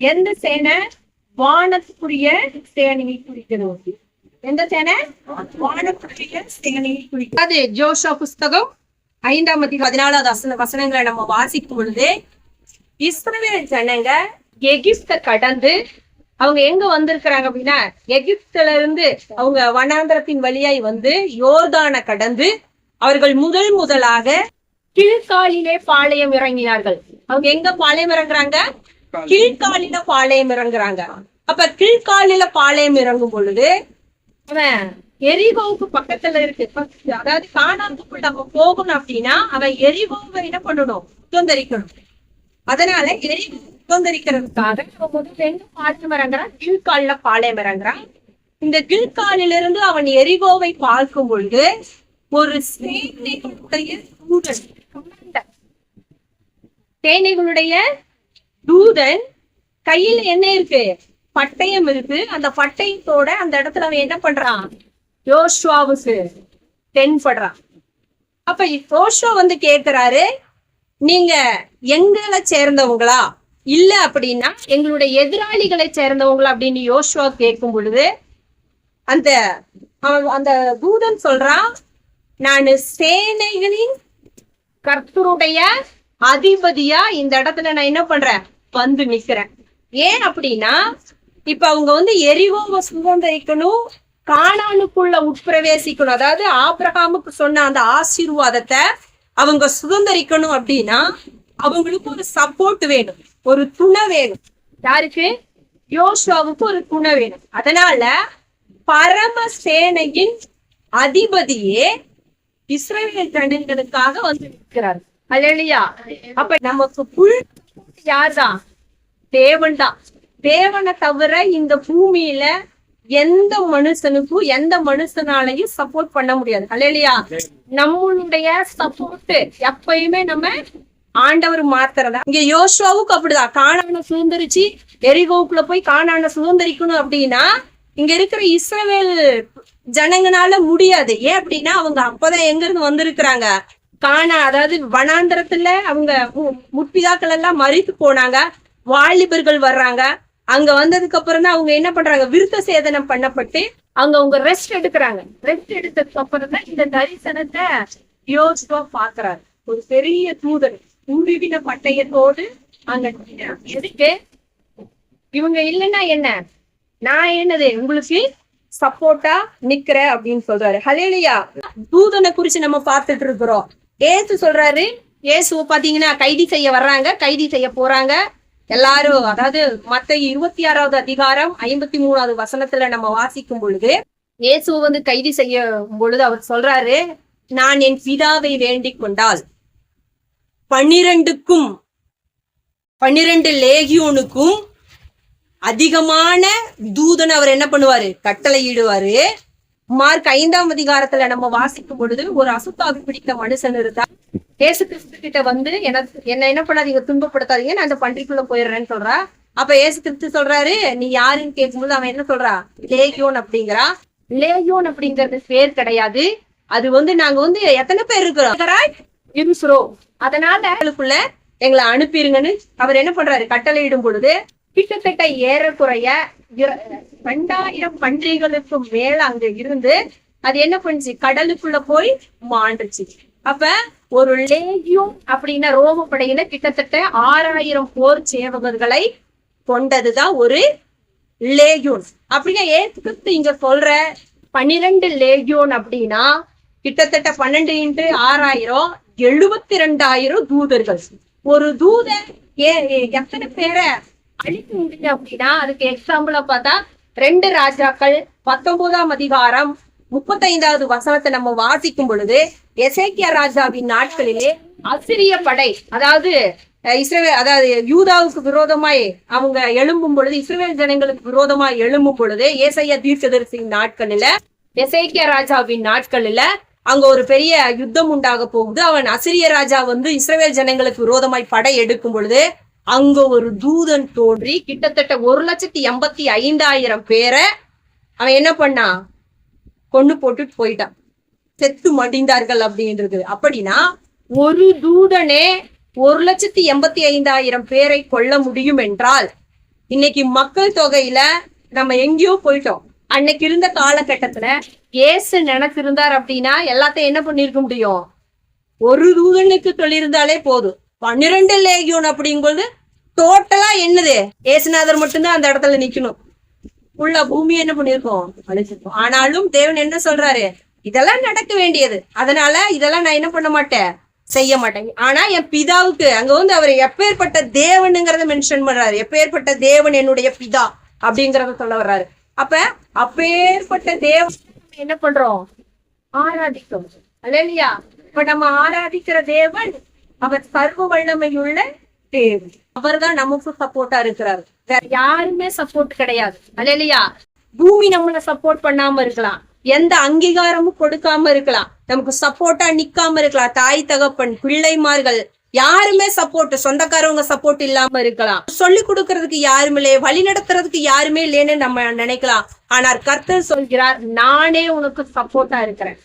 எந்த சேனை வானத்துக்குரிய சேனையை குறிக்கிறது? எந்த சேனை? வானத்துக்குரிய சேனையை குறிக்கிறது. அது ஜோஷா புஸ்தகம் ஐந்தாம் மதி பதினாலாவது வசன வசனங்களை நம்ம வாசிக்கும் பொழுது இஸ்ரவேல் ஜனங்க எகிப்த கடந்து அவங்க எங்க வந்திருக்கிறாங்க அப்படின்னா எகிப்துல இருந்து அவங்க வனாந்திரத்தின் வழியாய் வந்து யோர்தானை கடந்து அவர்கள் முதல் முதலாக கீழ்காலிலே பாளையம் இறங்கினார்கள். அவங்க எங்க பாளையம் இறங்குறாங்க? கீழ்காலில. பாளையம் இறங்குறாங்க. அப்ப கீழ்காலில பாளையம் இறங்கும் பொழுது அவன் எரிகோவுக்கு பக்கத்துல இருக்கு. அதாவது காணாத்துக்குள்ள நம்ம போகணும் அப்படின்னா அவன் எரிகோவை என்ன பண்ணணும்? சுதந்திரிக்கணும். அதனால எரிகோ சுதந்திரிக்கிறதுக்காக அவன் முதல்ல எங்க பாளையம் இறங்குறான் கீழ்காலில பாளையம் இறங்குறான் இந்த கீழ்காலிலிருந்து அவன் எரிகோவை பார்க்கும் பொழுது ஒரு சேனைகளுடைய தூதன் commander. சேனைகளுடைய தூதன் கையில என்ன இருக்கு? பட்டயம் இருக்கு. அந்த பட்டயத்தோட அந்த இடத்துல அவன் என்ன பண்றான்? யோசுவாவுக்கு தென்படுறான். அப்ப யோசுவா வந்து கேட்கிறாரு நீங்க எங்களை சேர்ந்தவங்களா? இல்ல அப்படின்னா எங்களுடைய எதிராளிகளை சேர்ந்தவங்களா? அப்படின்னு யோசுவா கேட்கும் பொழுது அந்த அவன் அந்த தூதன் சொல்றான் நான் சேனைகளின் கர்த்தருடைய அதிபதியா? இந்த இடத்துல நான் என்ன பண்றேன்? வந்து நிக்கிறேன். ஏன் அப்படின்னா இப்ப அவங்க வந்து எரிவோவை சுதந்திரிக்கணும் காணானுக்குள்ள உட்பிரவேசிக்கணும். அதாவது ஆபிரகாமுக்கு சொன்ன அந்த ஆசீர்வாதத்தை அவங்க சுதந்திரிக்கணும் அப்படின்னா அவங்களுக்கு ஒரு சப்போர்ட் வேணும் ஒரு துணை வேணும். யாருக்கு? யோசுவாவுக்கு ஒரு துணை வேணும். அதனால பரம சேனையின் அதிபதியே இஸ்ரேல் ஜனங்களுக்காக வந்து நிற்கிறார். அல்லையா அப்ப நமக்கு புல் யார்தான்? தேவன் தான் தேவனை தவிர இந்த பூமியில எந்த மனுஷனுக்கும் எந்த மனுஷனாலையும் சப்போர்ட் பண்ண முடியாது. அல்லையா நம்மளுடைய சப்போர்ட் எப்பயுமே நம்ம ஆண்டவர் மாத்துறதா? இங்க யோசுவாவுக்கு அப்படிதான். காணான சுதந்திரிச்சு எரிகோவுக்குள்ள போய் காணான சுதந்திரிக்கணும் அப்படின்னா இங்க இருக்கிற இஸ்ரவேல் ஜனங்கனால முடியாது. ஏன் அப்படின்னா அவங்க அப்பதான் எங்க இருந்து வந்திருக்கிறாங்க? காணா அதாவது வனாந்தரத்துல அவங்க மு- முற்பிதாக்கள் எல்லாம் மறித்து போனாங்க. வாலிபர்கள் வர்றாங்க. அங்க வந்ததுக்கு அப்புறம் தான் அவங்க என்ன பண்றாங்க? விருத்த சேதனம் பண்ணப்பட்டு அங்க அவங்க ரெஸ்ட் எடுக்கிறாங்க. ரெஸ்ட் எடுத்ததுக்கு அப்புறம் தான் இந்த தரிசனத்தை யோசிப்பா பாக்குறாரு ஒரு பெரிய தூதன் உருவின பட்டயத்தோடு அங்க எதுக்கு? இவங்க இல்லைன்னா என்ன? நான் என்னது? உங்களுக்கு சப்போர்ட்டா நிக்கிறேன் அப்படின்னு சொல்றாரு. ஹலேலியா தூதனை குறிச்சு நம்ம பார்த்துட்டு இருக்கிறோம். ஏசு சொல்றாரு ஏசு பாத்தீங்கன்னா கைதி செய்ய வர்றாங்க கைதி செய்ய போறாங்க. எல்லாரும் அதாவது மத்த இருபத்தி ஆறாவது அதிகாரம் ஐம்பத்தி மூணாவது வசனத்துல நம்ம வாசிக்கும் பொழுது இயேசுவை வந்து கைதி செய்யும் பொழுது அவர் சொல்றாரு நான் என் பிதாவை வேண்டிக் கொண்டால் பன்னிரண்டுக்கும் பன்னிரண்டு லேகியோனுக்கும் அதிகமான தூதன் அவர் என்ன பண்ணுவாரு? கட்டளையிடுவாரு. மார்க் ஐந்தாம் அதிகாரத்துல நம்ம வாசிக்கும் பொழுது ஒரு அசுத்தாவி பிடித்த மனுஷன் இருந்தா ஏசு கிறிஸ்து கிட்ட வந்து எனக்கு என்ன என்ன பண்ணாதீங்க? துன்பப்படுத்தாதீங்க. நான் அந்த பன்றிக்குள்ள போயிடுறேன்னு சொல்றா. அப்ப ஏசு கிறிஸ்து சொல்றாரு நீ யாருன்னு கேட்கும்போது அவன் என்ன சொல்றா? லேகியோன் அப்படிங்கிறா. லேகியோன் அப்படிங்கிறது பேர் கிடையாது. அது வந்து நாங்க வந்து எத்தனை பேர் இருக்கிறோம்? இருக்கிறோம். அதனால எங்களுக்குள்ள எங்களை அனுப்பிருங்கன்னு அவர் என்ன பண்றாரு? கட்டளையிடும் பொழுது கிட்டத்தட்ட ஏறக்குறைய ரெண்டாயிரம் பன்றிகளுக்கு மேல அங்க இருந்து அது என்ன பண்ணுச்சு? கடலுக்குள்ள போய் மாண்டுச்சு. அப்ப ஒரு லேகியம் அப்படின்னா ரோம படையில கிட்டத்தட்ட ஆறாயிரம் போர் சேவகர்களை கொண்டதுதான் ஒரு லேகியூன். அப்படின்னா ஏற்கத்து இங்க சொல்ற பன்னிரெண்டு லேகியூன் அப்படின்னா கிட்டத்தட்ட பன்னெண்டு இன்ட்டு ஆறாயிரம் எழுபத்தி ரெண்டாயிரம் தூதர்கள். ஒரு தூதர் ஏ- எத்தனை பேரை அழிக்க முடியும் அப்படின்னா அதுக்கு எக்ஸாம்பிளா பார்த்தா ரெண்டு ராஜாக்கள் பத்தொன்பதாம் அதிகாரம் முப்பத்தைந்தாவது வசனத்தை நம்ம வாசிக்கும் பொழுது எசேக்கிய ராஜாவின் நாட்களிலே அசிரிய படை அதாவது இஸ்ரேல் அதாவது யூதாவுக்கு விரோதமாய் அவங்க எழும்பும் பொழுது இஸ்ரேல் ஜனங்களுக்கு விரோதமாய் எழும்பும் பொழுது ஏசைய தீர்க்கதரிசியின் நாட்களில எசேக்கிய ராஜாவின் நாட்களில அங்க ஒரு பெரிய யுத்தம் உண்டாக போகுது. அவன் அசிரிய ராஜா வந்து இஸ்ரேல் ஜனங்களுக்கு விரோதமாய் படை எடுக்கும் பொழுது அங்க ஒரு தூதன் தோன்றி கிட்டத்தட்ட ஒரு லட்சத்தி எண்பத்தி ஐந்தாயிரம் பேரை அவன் என்ன பண்ணா? கொண்டு போட்டுட்டு போயிட்டான். செத்து மடிந்தார்கள் அப்படின்றது. அப்படின்னா ஒரு தூதனே ஒரு லட்சத்தி எண்பத்தி ஐந்தாயிரம் பேரை கொல்ல முடியும் என்றால் இன்னைக்கு மக்கள் தொகையில நம்ம எங்கேயோ போயிட்டோம். அன்னைக்கு இருந்த காலகட்டத்துல ஏசு நினைச்சிருந்தார் அப்படின்னா எல்லாத்தையும் என்ன பண்ணிருக்க முடியும்? ஒரு தூதனுக்கு சொல்லியிருந்தாலே போதும். பன்னிரெண்டு லேகியோன் அப்படிங்கும்போது டோட்டலா என்னது? ஏசுநாதர் மட்டும்தான் அந்த இடத்துல நிக்கணும். உள்ள பூமி என்ன பண்ணிருக்கோம் அழிச்சிருக்கோம். ஆனாலும் தேவன் என்ன சொல்றாரு? இதெல்லாம் நடக்க வேண்டியது. அதனால இதெல்லாம் நான் என்ன பண்ண மாட்டேன்? செய்ய மாட்டேங்க ஆனா என் பிதாவுக்கு அங்க வந்து அவர் எப்பேற்பட்ட தேவனுங்கிறத மென்ஷன் பண்றாரு. எப்பேற்பட்ட தேவன் என்னுடைய பிதா அப்படிங்கறத சொல்ல வர்றாரு. அப்ப அப்பேற்பட்ட தேவன் என்ன பண்றோம்? ஆராதிக்கும் இல்லையா இப்ப நம்ம ஆராதிக்கிற தேவன் அவர் சர்வ வல்லமையுள்ள தேவன். அவர்தான் நமக்கு சப்போர்ட்டா இருக்கிறாரு. வேற யாருமே சப்போர்ட் கிடையாது. அல்லையா பூமி நம்மள சப்போர்ட் பண்ணாம இருக்கலாம். எந்த அங்கீகாரமும் கொடுக்காம இருக்கலாம். நமக்கு சப்போர்ட்டா நிக்காம இருக்கலாம். தாய் தகப்பன் பிள்ளைமார்கள் யாருமே சப்போர்ட் சொந்தக்காரவங்க சப்போர்ட் இல்லாம இருக்கலாம். சொல்லி கொடுக்கறதுக்கு யாருமே இல்லையே. வழி நடத்துறதுக்கு யாருமே இல்லைன்னு நம்ம நினைக்கலாம். ஆனால் கர்த்தர் சொல்கிறார் நானே உனக்கு சப்போர்ட்டா இருக்கிறேன்.